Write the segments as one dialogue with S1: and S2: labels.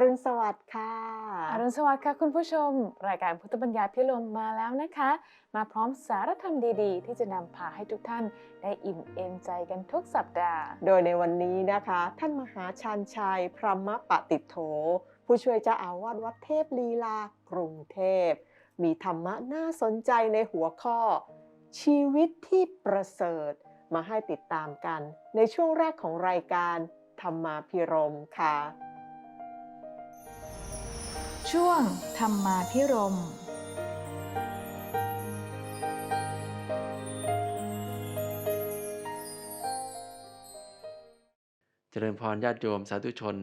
S1: รุณสวัสดิ์ค่ะ
S2: อรุณสวัสดิ์ค่ะคุณผู้ชม รายการพุทธบัญญาพิลมมาแล้วนะคะ มาพร้อมสารธรรมดีๆ ที่จะนำพาให้ทุกท่านได้อิ่มเอมใจกันทุกสัปดาห์
S1: โดยในวันนี้นะคะ ท่านมหาชันชัย พรหมปฏิโถ ผู้ช่วยเจ้าอาวาสวัดเทพลีลากรุงเทพ มีธรรมะน่าสนใจในหัวข้อ ชีวิตที่ประเสริฐมาให้ติดตามกัน ในช่วงแรกของรายการธรรมาพิรมค่ะ
S2: ช่วงธรรมาพิรม
S3: เจริญพรญาติโยมสาธุชน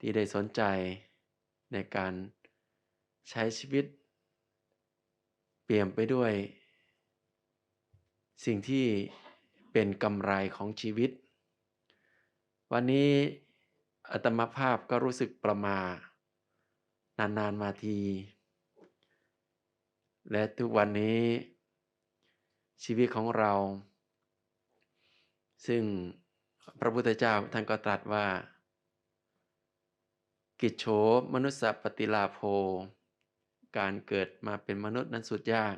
S3: ที่ได้สนใจในการใช้ชีวิต เปลี่ยมไปด้วย สิ่งที่เป็นกำไรของชีวิต วันนี้อาตมาภาพก็รู้สึกประมา นานๆมาที และทุกวันนี้ ชีวิตของเรา ซึ่งพระพุทธเจ้าท่านก็ตรัสว่า กิจโฉมนุสสปฏิลาโภ การเกิดมาเป็นมนุษย์นั้นสุดยาก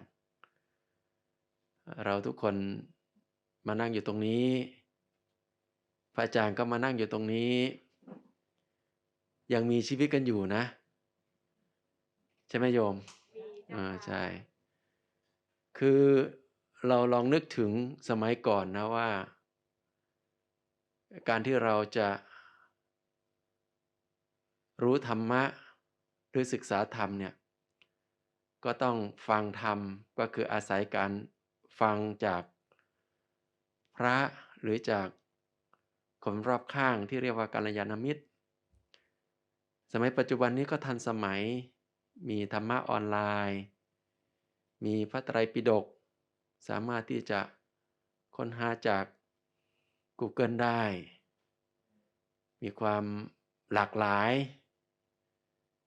S3: เราทุกคนมานั่งอยู่ตรงนี้ พระอาจารย์ก็มานั่งอยู่ตรงนี้ ยังมีชีวิตกันอยู่นะ ใช่ไหมโยมอ่าใช่ คือเราลองนึกถึงสมัยก่อนนะว่า การที่เราจะรู้ธรรมะหรือศึกษาธรรมเนี่ย ก็ต้องฟังธรรมก็คืออาศัยการฟังจากพระหรือจากคนรอบข้างที่เรียกว่ากัลยาณมิตร สมัยปัจจุบันนี้ก็ทันสมัย มีธรรมะออนไลน์ มีพระไตรปิฎกสามารถที่จะค้นหาจาก Google ได้ มีความหลากหลาย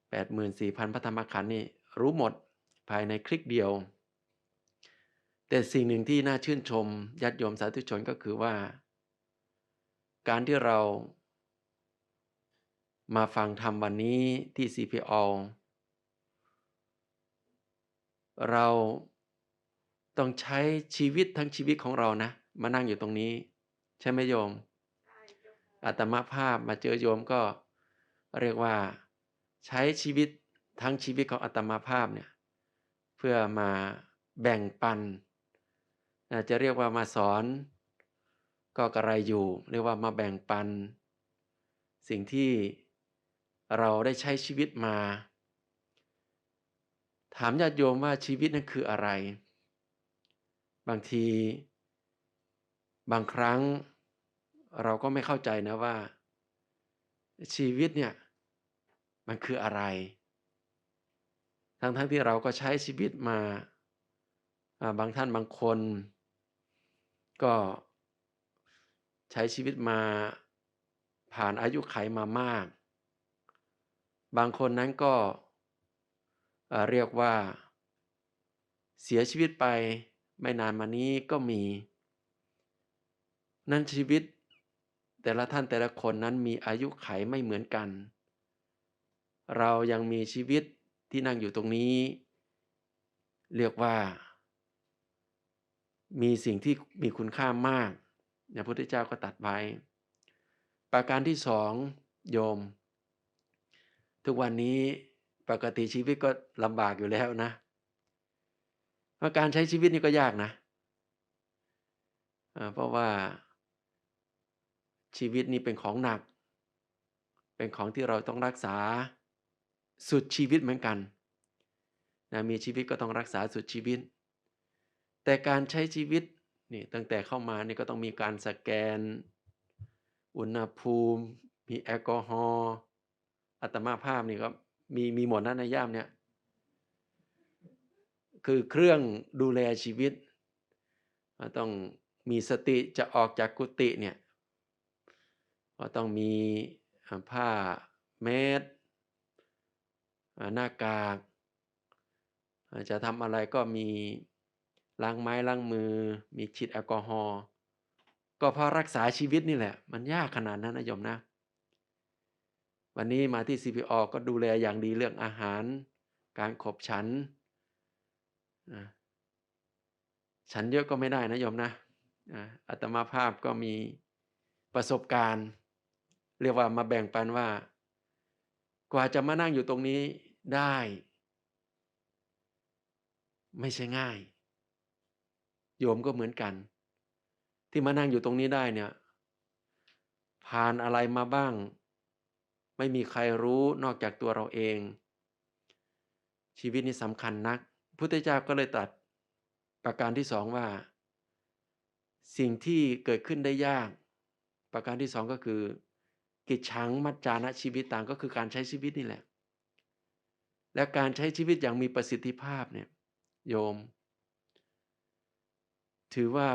S3: 84,000 พระธรรมขันธ์นี่รู้หมดภายในคลิกเดียว แต่สิ่งหนึ่งที่น่าชื่นชมญาติโยมสาธุชนก็คือว่า การที่เรามาฟังธรรมวันนี้ที่ CPO เราต้องใช้ชีวิตทั้งชีวิตของเรานะ มานั่งอยู่ตรงนี้ ใช่ไหมโยมอาตมาภาพมาเจอโยมก็เรียกว่าใช้ชีวิตทั้งชีวิตของอาตมาภาพเนี่ยเพื่อมาแบ่งปันอ่าจะเรียกว่ามาสอนก็กระไรอยู่ เรียกว่ามาแบ่งปัน สิ่งที่เราได้ใช้ชีวิตมา ถามญาติโยมว่าชีวิตนั้นคืออะไร บางที บางครั้งเราก็ไม่เข้าใจนะว่า ชีวิตเนี่ยมันคืออะไร ทั้งๆทที่เราก็ใช้ชีวิตมา บางท่านบางคน ก็ใช้ชีวิตมาผ่านอายุไขมามาก บางคนนั้นก็ เรียกว่า เสียชีวิตไปไม่นานมานี้ก็มี นั่นชีวิต แต่ละท่านแต่ละคนนั้นมีอายุไขไม่เหมือนกัน เรายังมีชีวิตที่นั่งอยู่ตรงนี้ เรียกว่า มีสิ่งที่มีคุณค่ามากพระพุทธเจ้าก็ตัดไว้ ประการที่สองโยม ทุกวันนี้ ปกติชีวิตก็ลำบากอยู่แล้วนะเพราะการใช้ชีวิตนี่ก็ยากนะเพราะว่าชีวิตนี่เป็นของหนัก เป็นของที่เราต้องรักษาสุดชีวิตเหมือนกันนะมีชีวิตก็ต้องรักษาสุดชีวิต แต่การใช้ชีวิตนี่ตั้งแต่เข้ามานี่ก็ต้องมีการสแกน อุณหภูมิ มีแอลกอฮอล์อาตมาภาพนี่ก็ มีมีหมดนะในย่ามเนี่ย คือเครื่องดูแลชีวิต ต้องมีสติจะออกจากกุฏิเนี่ยก็ต้องมีผ้าแมสหน้ากากจะทำอะไรก็มีล้างไม้ล้างมือ มีฉีดแอลกอฮอล์ก็เพราะรักษาชีวิตนี่แหละ มันยากขนาดนั้นนะโยมนะ วันนี้มาที่ CPO ก็ดูแลอย่างดีเรื่องอาหาร การขบฉันฉันเยอะก็ไม่ได้นะโยมนะอ่าอาตมาภาพก็มีประสบการณ์ เรียกว่ามาแบ่งปันว่า กว่าจะมานั่งอยู่ตรงนี้ได้ ไม่ใช่ง่าย โยมก็เหมือนกัน ที่มานั่งอยู่ตรงนี้ได้เนี่ย ผ่านอะไรมาบ้าง ไม่มีใครรู้นอกจากตัวเราเอง ชีวิตนี้สำคัญนัก พุทธเจ้าก็เลยตรัสประการที่สองว่า สิ่งที่เกิดขึ้นได้ยาก ประการที่สองก็คือ กิจฉังมัจจานะชีวิตต่างก็คือการใช้ชีวิตนี่แหละ และการใช้ชีวิตอย่างมีประสิทธิภาพเนี่ยโยม ถือว่า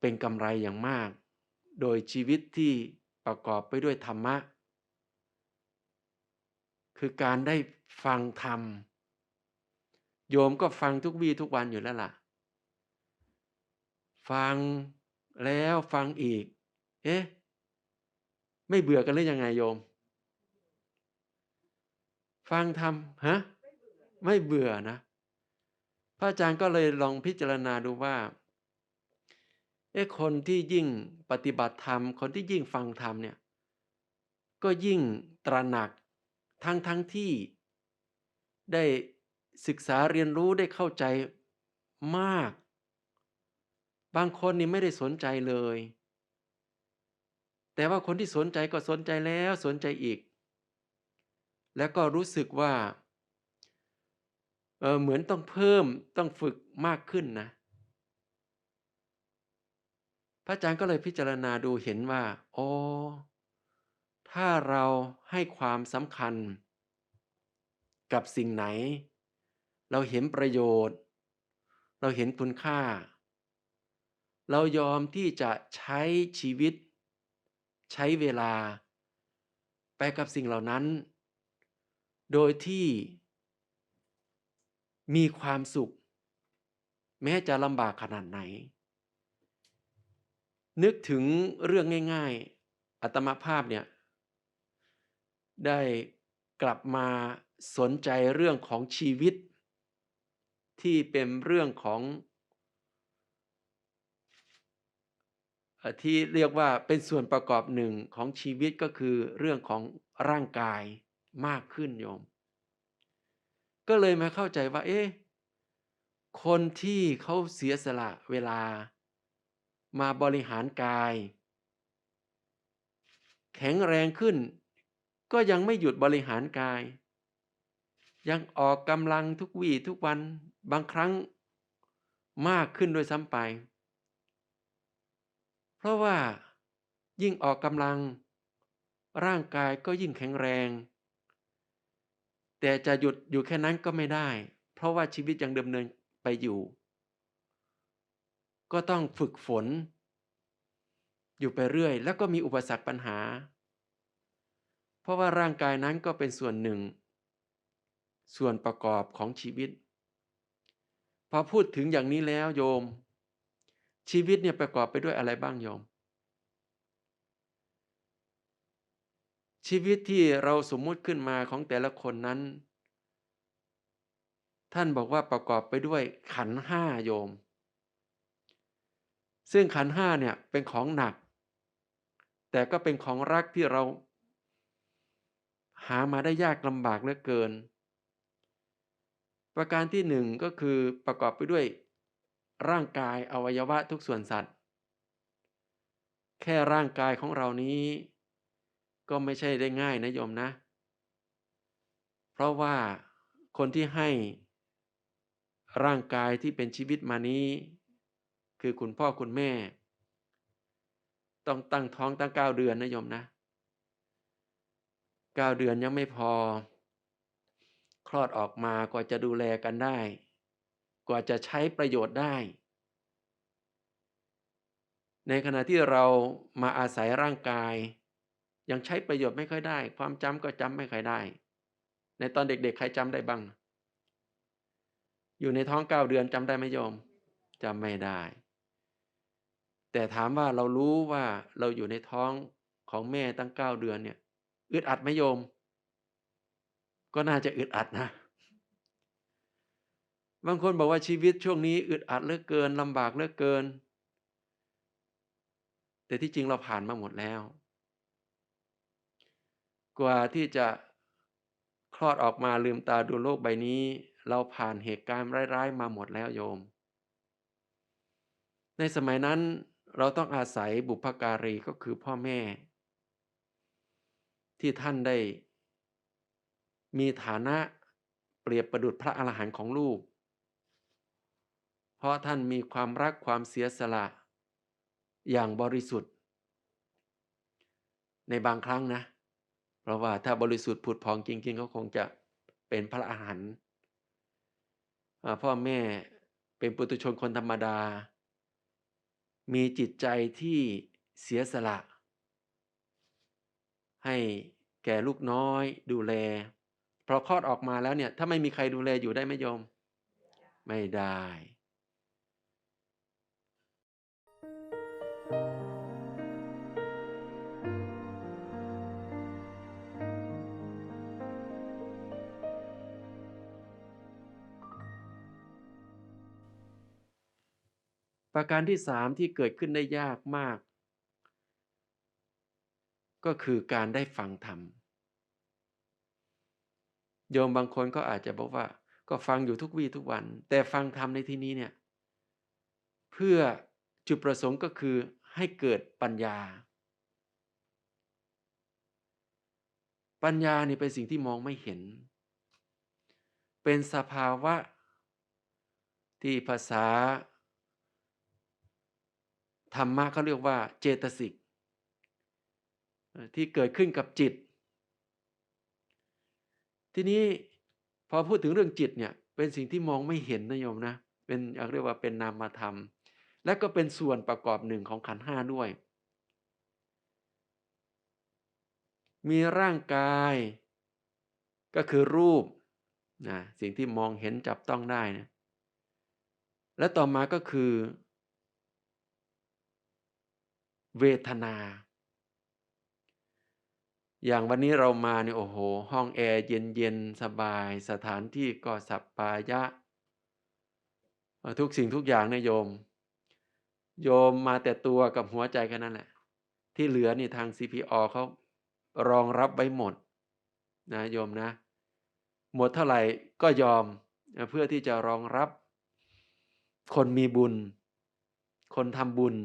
S3: เป็นกำไรอย่างมาก โดยชีวิตที่ประกอบไปด้วยธรรมะ คือการได้ฟังธรรม โยมก็ฟังทุกวี่ทุกวันอยู่แล้วล่ะ ฟังแล้วฟังอีก เอ๊ะ ไม่เบื่อกันหรือยังไงโยม ฟังธรรมฮะ ไม่เบื่อนะ พระอาจารย์ก็เลยลองพิจารณาดูว่า เอ๊ะ คนที่ยิ่งปฏิบัติธรรม คนที่ยิ่งฟังธรรมเนี่ย ก็ยิ่งตระหนัก ทั้งทั้งที่ได้ศึกษาเรียนรู้ได้เข้าใจมาก บางคนนี่ไม่ได้สนใจเลย แต่ว่าคนที่สนใจก็สนใจแล้วสนใจอีก แล้วก็รู้สึกว่าเออเหมือนต้องเพิ่มต้องฝึกมากขึ้นนะ พระอาจารย์ก็เลยพิจารณาดูเห็นว่าโอ้ ถ้าเราให้ความสำคัญ กับสิ่งไหน เราเห็นประโยชน์ เราเห็นคุณค่า เรายอมที่จะใช้ชีวิต ใช้เวลา ไปกับสิ่งเหล่านั้น โดยที่มีความสุข แม้จะลำบากขนาดไหน นึกถึงเรื่องง่าย ๆ อัตมาภาพเนี่ย ได้กลับมาสนใจเรื่องของชีวิต ที่เป็นเรื่องของ ที่เรียกว่าเป็นส่วนประกอบหนึ่งของชีวิตก็คือเรื่องของร่างกายมากขึ้นโยม ก็เลยมาเข้าใจว่า เอ๊ะคนที่เขาเสียสละเวลา มาบริหารกาย แข็งแรงขึ้น ก็ยังไม่หยุดบริหารกาย ยังออกกำลังทุกวี่ทุกวันบางครั้งมากขึ้นโดวยซ้ำไป เพราะว่ายิ่งออกกำลัง ร่างกายก็ยิ่งแข็งแรง แต่จะหยุดอยู่แค่นั้นก็ไม่ได้ เพราะว่าชีวิตยังดำเนินไปอยู่ ก็ต้องฝึกฝน อยู่ไปเรื่อย แล้วก็มีอุปสรรคปัญหา เพราะว่าร่างกายนั้นก็เป็นส่วนหนึ่ง ส่วนประกอบของชีวิต พอพูดถึงอย่างนี้แล้วโยม ชีวิตเนี่ยประกอบไปด้วยอะไรบ้างโยม ชีวิตที่เราสมมุติขึ้นมาของแต่ละคนนั้น ท่านบอกว่าประกอบไปด้วยขันห้าโยม ซึ่งขันห้าเนี่ยเป็นของหนัก แต่ก็เป็นของรักที่เรา หามาได้ยากลำบากเหลือเกิน ประการที่หนึ่งก็คือประกอบไปด้วย ร่างกายอวัยวะทุกส่วนสัตว์ แค่ร่างกายของเรานี้ ก็ไม่ใช่ได้ง่ายนะโยมนะ เพราะว่าคนที่ให้ ร่างกายที่เป็นชีวิตมานี้ คือคุณพ่อคุณแม่ ต้องตั้งท้องตั้งเก้าเดือนนะโยมนะเก้าเดือนยังไม่พอ คลอดออกมากว่าจะดูแลกันได้ กว่าจะใช้ประโยชน์ได้ ในขณะที่เรามาอาศัยร่างกาย ยังใช้ประโยชน์ไม่ค่อยได้ ความจำก็จำไม่ค่อยได้ ในตอนเด็กๆ ใครจำได้บ้าง อยู่ในท้องเก้าเดือนจำได้ไหมโยมจำไม่ได้ แต่ถามว่าเรารู้ว่าเราอยู่ในท้องของแม่ตั้งเก้าเดือนเนี่ย อึดอัดไหมโยม ก็น่าจะอึดอัดนะ บางคนบอกว่าชีวิตช่วงนี้อึดอัดเหลือเกินลำบากเหลือเกิน แต่ที่จริงเราผ่านมาหมดแล้ว กว่าที่จะคลอดออกมาลืมตาดูโลกใบนี้ เราผ่านเหตุการณ์ร้ายๆ มาหมดแล้วโยม ในสมัยนั้นเราต้องอาศัยบุพการีก็คือพ่อแม่ ที่ท่านได้ มีฐานะเปรียบประดุจพระอรหันต์ของลูก เพราะท่านมีความรักความเสียสละ อย่างบริสุทธิ์ ในบางครั้งนะ เพราะว่าถ้าบริสุทธิ์ผุดพองจริงๆเขาคงจะเป็นพระอรหันต์พ่อแม่เป็นปุถุชนคนธรรมดา มีจิตใจที่เสียสละ ให้ แก่ลูกน้อยดูแลพอคลอดออกมาแล้วเนี่ย ถ้าไม่มีใครดูแลอยู่ได้ไหมโยม ไม่ได้ประการที่สามที่เกิดขึ้นได้ยากมาก ก็คือการได้ฟังธรรม โยมบางคนก็อาจจะบอกว่า ก็ฟังอยู่ทุกวี่ทุกวัน แต่ฟังธรรมในที่นี้เนี่ยเพื่อจุดประสงค์ก็คือให้เกิดปัญญา ปัญญานี่เป็นสิ่งที่มองไม่เห็น เป็นสภาวะ ที่ภาษา ธรรมะเขาเรียกว่าเจตสิกที่เกิดขึ้นกับจิต ทีนี้พอพูดถึงเรื่องจิตเนี่ยเป็นสิ่งที่มองไม่เห็นนะโยมนะเป็นเรียกว่าเป็นนามธรรมและก็เป็นส่วนประกอบหนึ่งของขันห้าด้วย มีร่างกาย ก็คือรูปนะสิ่งที่มองเห็นจับต้องได้นะและต่อมาก็คือ เวทนา อย่างวันนี้เรามาเนี่ยโอ้โห ห้องแอร์เย็นๆสบาย สถานที่ก็สัปปายะ ทุกสิ่งทุกอย่างเนี่ยโยม โยมมาแต่ตัวกับหัวใจแค่นั้นแหละ ที่เหลือนี่ทาง CPO เขารองรับไว้หมดนะโยมนะ หมดเท่าไหร่ก็ยอมเพื่อที่จะรองรับ คนมีบุญ คนทำบุญ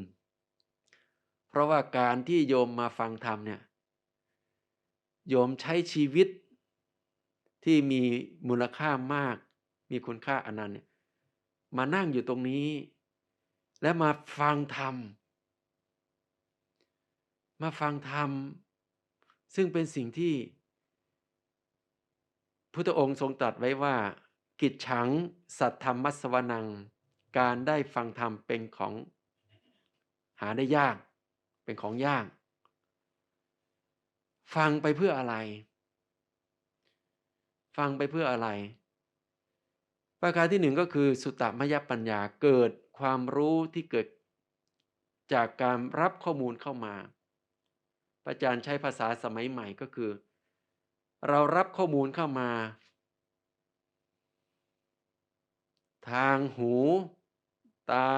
S3: เพราะว่าการที่โยมมาฟังธรรมเนี่ย โยมใช้ชีวิตที่มีมูลค่ามาก มีคุณค่าอันนั้นเนี่ยมานั่งอยู่ตรงนี้ และมาฟังธรรม มาฟังธรรม ซึ่งเป็นสิ่งที่ พุทธองค์ทรงตรัสไว้ว่า กิจฉัง สัทธรรมัสวนัง การได้ฟังธรรมเป็นของหาได้ยาก เป็นของยาก ฟังไปเพื่ออะไร ฟังไปเพื่ออะไร ประการที่หนึ่งก็คือสุตตมยปัญญาเกิดความรู้ที่เกิดจากการรับข้อมูลเข้ามา อาจารย์ใช้ภาษาสมัยใหม่ก็คือ เรารับข้อมูลเข้ามา ทางหู ตา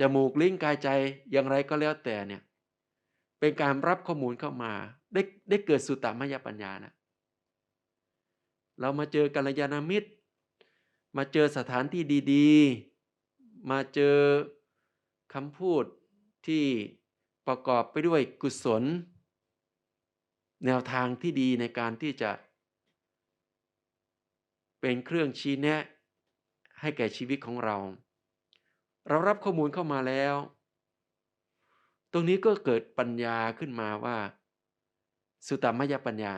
S3: จมูกลิ้นกายใจอย่างไรก็แล้วแต่เนี่ย เป็นการรับข้อมูลเข้ามา ได้ได้เกิดสุตตมยปัญญานะ เรามาเจอกัลยาณมิตร มาเจอสถานที่ดีๆ มาเจอคำพูดที่ประกอบไปด้วยกุศล แนวทางที่ดีในการที่จะ เป็นเครื่องชี้แนะให้แก่ชีวิตของเรา เรารับข้อมูลเข้ามาแล้ว ตรงนี้ก็เกิดปัญญาขึ้นมาว่า สุตมยปัญญา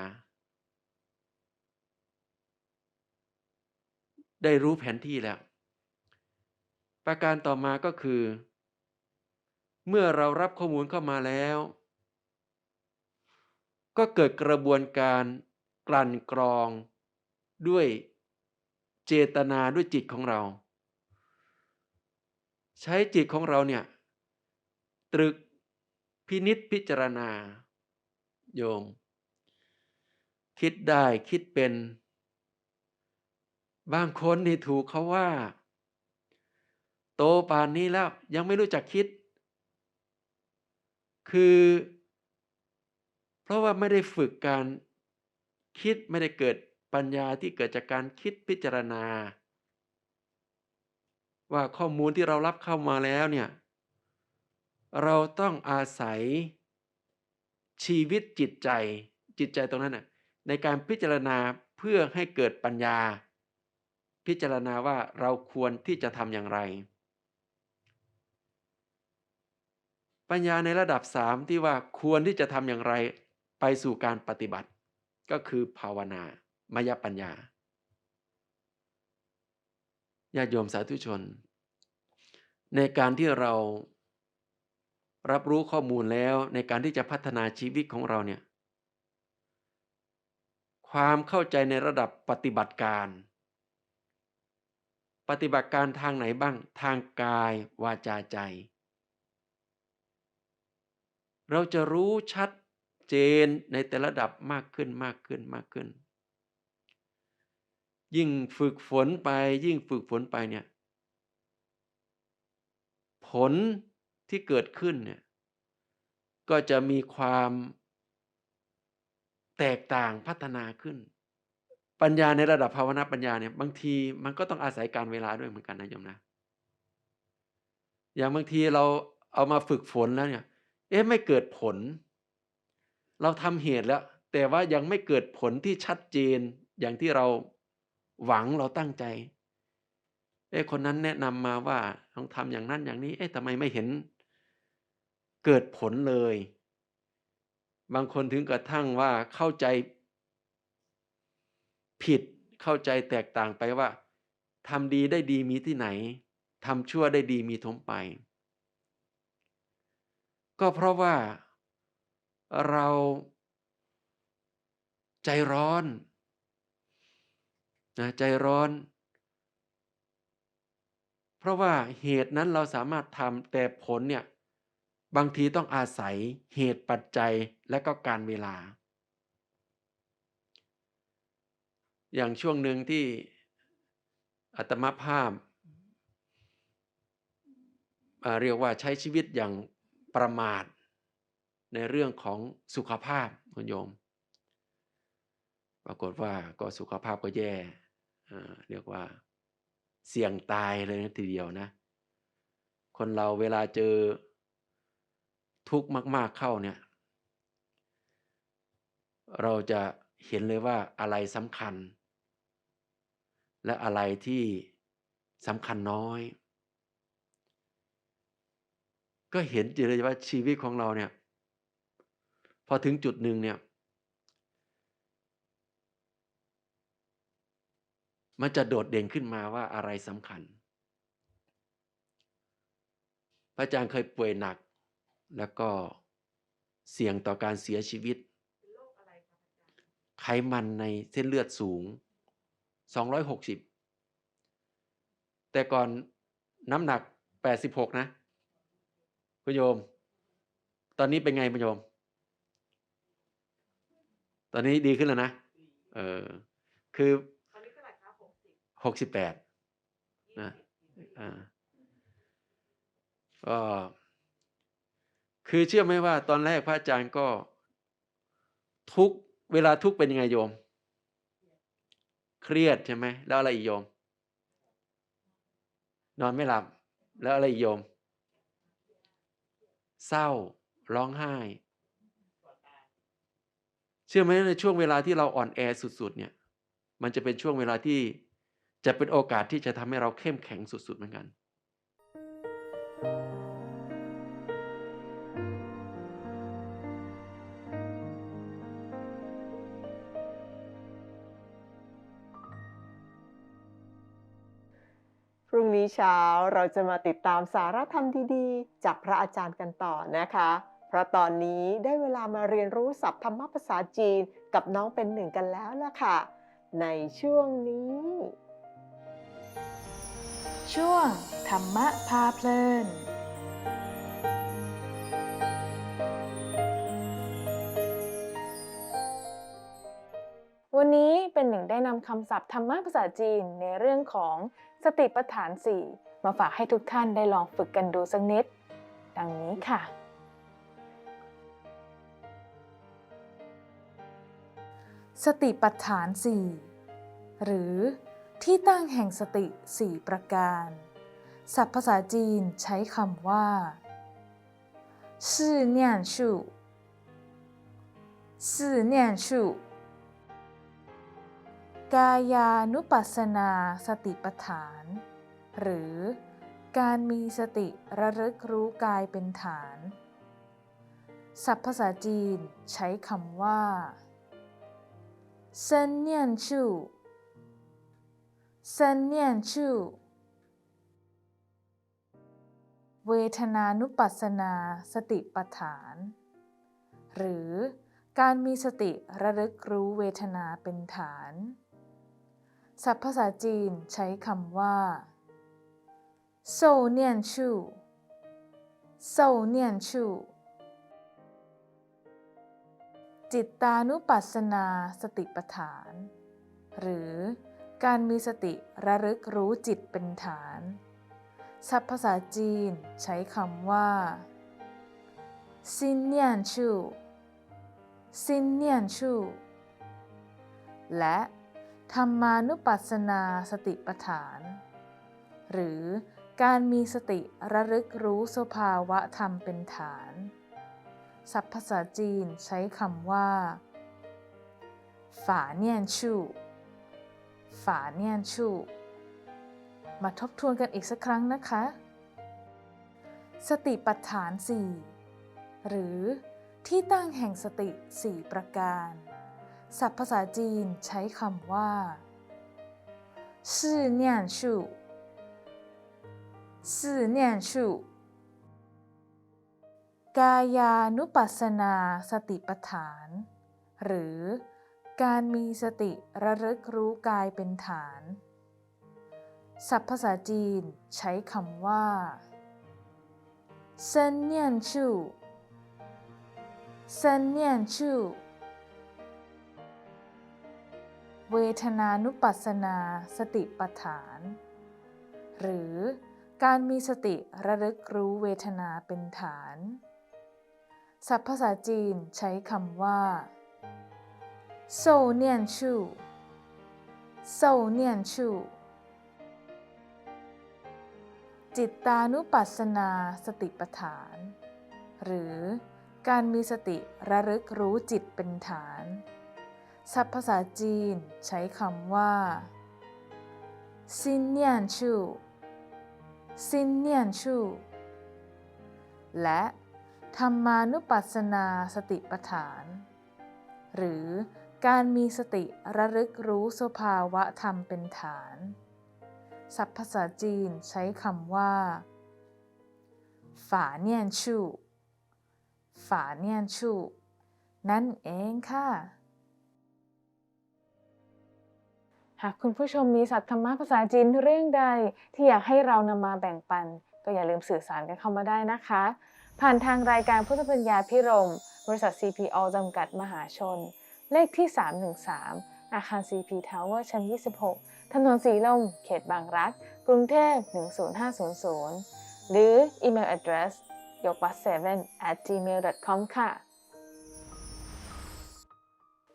S3: ได้รู้แผนที่แล้ว ประการต่อมาก็คือ เมื่อเรารับข้อมูลเข้ามาแล้ว ก็เกิดกระบวนการกลั่นกรองด้วยเจตนาด้วยจิตของเรา ใช้จิตของเราเนี่ย ตรึก พินิษพิจารณา โยม คิดได้คิดเป็น บางคนนี่ถูกเขาว่า โตป่านนี้แล้วยังไม่รู้จักคิด คือ เพราะว่าไม่ได้ฝึกการคิดไม่ได้เกิดปัญญาที่เกิดจากการคิดพิจารณา ว่าข้อมูลที่เรารับเข้ามาแล้วเนี่ย เราต้องอาศัยชีวิตจิตใจจิตใจตรงนั้นน่ะในการพิจารณาเพื่อให้เกิดปัญญา พิจารณาว่าเราควรที่จะทำอย่างไร ปัญญาในระดับสามที่ว่าควรที่จะทำอย่างไร ไปสู่การปฏิบัติ ก็คือภาวนามยปัญญาญาติโยมสาธุชน ในการที่เรา รับรู้ข้อมูลแล้วในการที่จะพัฒนาชีวิตของเราเนี่ยความเข้าใจในระดับปฏิบัติการ ปฏิบัติการทางไหนบ้างทางกายวาจาใจ เราจะรู้ชัดเจนในแต่ละระดับมากขึ้นมากขึ้นมากขึ้น ยิ่งฝึกฝนไปยิ่งฝึกฝนไปเนี่ยผล ที่เกิดขึ้นเนี่ยก็จะมีความแตกต่างพัฒนาขึ้น ปัญญาในระดับภาวนาปัญญาเนี่ยบางทีมันก็ต้องอาศัยการเวลาด้วยเหมือนกันนะโยมนะ อย่างบางทีเราเอามาฝึกฝนแล้วเนี่ย เอ๊ะไม่เกิดผล เราทำเหตุแล้ว แต่ว่ายังไม่เกิดผลที่ชัดเจนอย่างที่เราหวังเราตั้งใจ เอ๊ะคนนั้นแนะนำมาว่าต้องทำอย่างนั้นอย่างนี้ เอ๊ะทำไมไม่เห็น เกิดผลเลย บางคนถึงกระทั่งว่าเข้าใจผิดเข้าใจแตกต่างไปว่าทำดีได้ดีมีที่ไหนทำชั่วได้ดีมีทมไป ก็เพราะว่าเราใจร้อนนะใจร้อน เพราะว่าเหตุนั้นเราสามารถทำแต่ผลเนี่ย บางทีต้องอาศัยเหตุปัจจัยและก็การเวลา อย่างช่วงหนึ่งที่อัตมาภาพาเรียกว่าใช้ชีวิตอย่างประมาท ในเรื่องของสุขภาพคุณโยม ปรากฏว่าก็สุขภาพก็แย่เรียกว่าเสี่ยงตายเลยนะทีเดียวนะ คนเราเวลาเจอ ทุกข์มาก ๆเข้าเนี่ย เราจะเห็นเลยว่าอะไรสำคัญ และอะไรที่สำคัญน้อย ก็เห็นเลยว่าชีวิตของเราเนี่ย พอถึงจุดหนึ่งเนี่ย มันจะโดดเด่นขึ้นมาว่าอะไรสำคัญ พระอาจารย์เคยป่วยหนัก แล้วก็เสี่ยงต่อการเสียชีวิต ไขมันในเส้นเลือดสูง 260 แต่ก่อนน้ำหนัก 86 นะคุณโยม ตอนนี้เป็นไงคุณโยม ตอนนี้ดีขึ้นแล้วนะ เออ คือหกสิบแปดนะ อ่าก็ คือเชื่อไหมว่าตอนแรกพระอาจารย์ก็ ทุกเวลาทุกเป็นยังไงโยม เครียดใช่ไหมแล้วอะไรอีกโยม นอนไม่หลับ แล้วอะไรอีกโยม เศร้าร้องไห้ เชื่อไหมในช่วงเวลาที่เราอ่อนแอสุด ๆ เนี่ย มันจะเป็นช่วงเวลาที่จะเป็นโอกาสที่จะทำให้เราเข้มแข็งสุด ๆ เหมือนกัน
S1: นี้เช้าเราจะมาติดตามสาระธรรมดีๆ จากพระอาจารย์กันต่อนะคะ เพราะตอนนี้ได้เวลามาเรียนรู้ศัพท์ธรรมภาษาจีนกับน้องเป็นหนึ่งกันแล้วล่ะค่ะ ในช่วงนี้
S2: ช่วงธรรมะพาเพลิน วันนี้เป็นหนึ่งได้นำคำศัพท์ธรรมะภาษาจีนในเรื่องของสติปัฏฐาน 4 มาฝากให้ทุกท่านได้ลองฝึกกันดูสักนิด ดังนี้ค่ะ สติปัฏฐาน 4 หรือที่ตั้งแห่งสติ 4 ประการ ศัพท์ภาษาจีนใช้คำว่าชื่อเนียนชูชื่อเนียนชู กายานุปัสสนาสติปัฏฐาน หรือการมีสติระลึกรู้กายเป็นฐาน ศัพท์ภาษาจีนใช้คำว่าเซนเนียนชูเซนเนียนชูเวทนานุปัสสนาสติปัฏฐาน หรือการมีสติระลึกรู้เวทนาเป็นฐาน ศัพท์ภาษาจีนใช้คำว่าโซเนียนชูโซเนียนชูจิตตานุปัสสนาสติปัฏฐาน หรือการมีสติระลึกรู้จิตเป็นฐาน ศัพท์ภาษาจีนใช้คำว่าซินเนียนชูซินเนียนชูและ ธรรมานุปัสสนาสติปัฏฐาน หรือการมีสติระลึกรู้สภาวะธรรมเป็นฐาน ศัพท์ภาษาจีนใช้คำว่า ฝาเนียนชูฝาเนียนชูมาทบทวนกันอีกสักครั้งนะคะ สติปัฏฐาน 4 หรือที่ตั้งแห่งสติ 4 ประการ ศัพท์ภาษาจีนใช้คำว่าชื่อเนียนชูชื่อเนียนชูกายานุปัสสนาสติปัฏฐาน หรือการมีสติระลึกรู้กายเป็นฐาน ศัพท์ภาษาจีนใช้คำว่าเซนเนียนชูเซนเนียนชู เวทนานุปัสสนาสติปัฏฐาน หรือการมีสติระลึกรู้เวทนาเป็นฐาน ศัพท์ภาษาจีนใช้คำว่าโซเนียนชูโซเนียนชูจิตตานุปัสสนาสติปัฏฐาน หรือการมีสติระลึกรู้จิตเป็นฐาน ศัพท์ภาษาจีนใช้คำว่าซินเนียนชูซินเนียนชูและธรรมานุปัสสนาสติปัฏฐาน หรือการมีสติระลึกรู้สภาวะธรรมเป็นฐาน ศัพท์ภาษาจีนใช้คำว่าฝาเนียนชูฝาเนียนชูนั่นเองค่ะ หากคุณผู้ชมมีศัพท์ธรรมะภาษาจีนเรื่องใด ที่อยากให้เรานำมาแบ่งปัน ก็อย่าลืมสื่อสารกันเข้ามาได้นะคะ ผ่านทางรายการพุทธปัญญาพิรม บริษัท CPO จำกัดมหาชน เลขที่ 313 อาคาร CP Tower ชั้น 26 ถนนสีลม เขตบางรัก กรุงเทพ 10500 หรืออีเมล address ยกวัด7 at gmail.com ค่ะ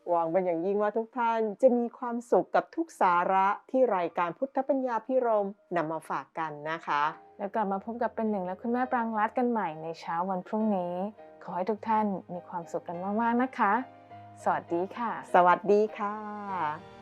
S1: หวังเป็นอย่างยิ่งว่าทุกท่านจะมีความสุขกับทุกสาระที่รายการพุทธปัญญาพิรมนำมาฝากกันนะคะ
S2: แล้วกลับมาพบกับเป็นหนึ่งและคุณแม่ปรางรัตกันใหม่ในเช้าวันพรุ่งนี้ ขอให้ทุกท่านมีความสุขกันมากๆนะคะ สวัสดีค่ะ
S1: สวัสดีค่ะ